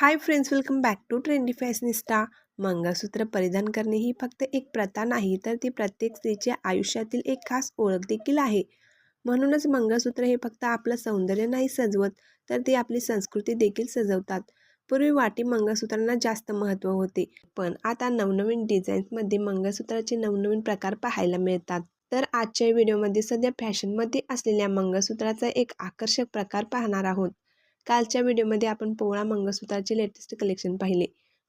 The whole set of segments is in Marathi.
Hi friends welcome back to trendy fashionista mangalsutra परिधान करणे ही फक्त एक प्रथा नाही तर ती प्रत्येक स्त्रीच्या आयुष्यातील एक खास ओळख देखील आहे. म्हणूनच मंगळसूत्र हे फक्त आपलं सौंदर्य नाही सजवत तर ते आपली संस्कृती देखील सजवतात. पूर्वी वाटी मंगळसूत्रांना जास्त महत्त्व होते पण आता नवनवीन डिझाईन्समध्ये मंगळसूत्राचे नवनवीन प्रकार पाहायला मिळतात. तर आजच्या व्हिडिओमध्ये सध्या फॅशनमध्ये असलेल्या मंगळसूत्राचा एक आकर्षक प्रकार पाहणार आहोत. कालच्या व्हिडिओमध्ये आपण पोळा मंगळसूत्राचे लेटेस्ट कलेक्शन पाहिले.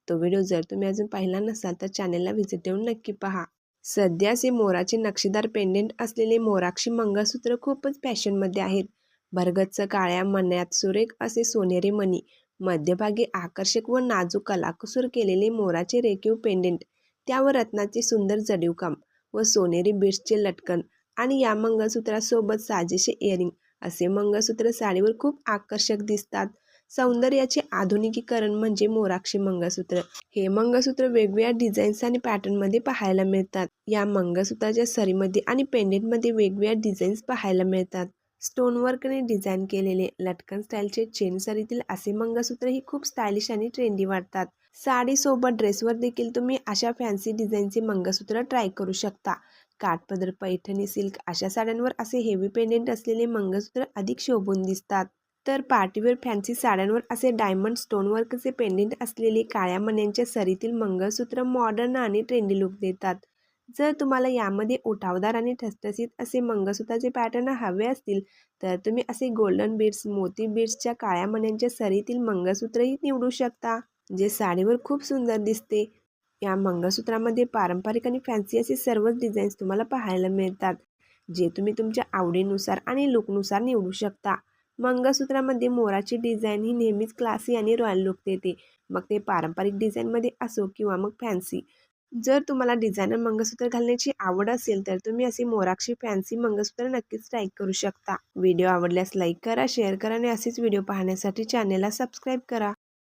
तो व्हिडिओ जर तुम्ही अजून पाहिला नसाल तर चॅनलला व्हिजिट देऊन नक्की पहा. सध्याचे मोराचे नक्षीदार पेंडेंट असलेले मोराक्षी मंगळसूत्र खूपच फॅशनमध्ये आहेत. भरगच्च काळ्या मण्यात सुरेख असे सोनेरी मणी मध्यभागी आकर्षक व नाजूक कलाकुसूर केलेले मोराचे रेखीव पेंडेंट त्यावर रत्नाचे सुंदर जडीवकाम व सोनेरी बिट्सचे लटकन आणि या मंगळसूत्रासोबत साजेसे इयरिंग असे मंगळसूत्र साडीवर खूप आकर्षक दिसतात. सौंदर्याचे आधुनिकीकरण म्हणजे मोराक्षी मंगळसूत्र. हे मंगळसूत्र वेगवेगळ्या डिझाईन्स आणि पॅटर्नमध्ये पाहायला मिळतात. या मंगळसूत्राच्या सरीमध्ये आणि पेंडेंटमध्ये वेगवेगळ्या डिझाईन्स पाहायला मिळतात. स्टोनवर्कने डिझाईन केलेले लटकन स्टाईलचे चेन सरीतील असे मंगळसूत्र ही खूप स्टायलिश आणि ट्रेंडी वाटतात. साडीसोबत ड्रेसवर देखील तुम्ही अशा फॅन्सी डिझाईनचे मंगळसूत्र ट्राय करू शकता. काठपदर पैठणी सिल्क अशा साड्यांवर असे हेवी पेंडेंट असलेले मंगळसूत्र अधिक शोभून दिसतात. तर पार्टीवेअर फॅन्सी साड्यांवर असे डायमंड स्टोनवर्कचे पेंडेंट असलेले काळ्या मण्यांच्या सरीतील मंगळसूत्र मॉडर्न आणि ट्रेंडी लुक देतात. जर तुम्हाला यामध्ये उठावदार आणि ठसठसीत असे मंगळसूत्राचे पॅटर्न हवे असतील तर तुम्ही असे गोल्डन बीड्स मोती बीड्सच्या काळ्या मण्यांच्या सरीतील मंगळसूत्रही निवडू शकता. जे साडीवर खूप सुंदर दिसते. या मंगळसूत्रामध्ये पारंपरिक आणि फॅन्सी असे सर्वच डिझाईन्स तुम्हाला पाहायला मिळतात. जे तुम्ही तुमच्या आवडीनुसार आणि लुकनुसार निवडू शकता. मंगळसूत्रामध्ये मोराची डिझाईन ही नेहमीच क्लासी आणि रॉयल लुक देते. मग ते पारंपरिक डिझाईनमध्ये असो किंवा मग फॅन्सी जर तुम्हाला डिझायनर मंगळसूत्र घालण्याची आवड असेल तर तुम्ही असे मोराक्षी फॅन्सी मंगळसूत्र नक्कीच ट्राय करू शकता. व्हिडिओ आवडल्यास लाईक करा शेअर करा आणि असेच व्हिडिओ पाहण्यासाठी चॅनेलला सबस्क्राईब करा.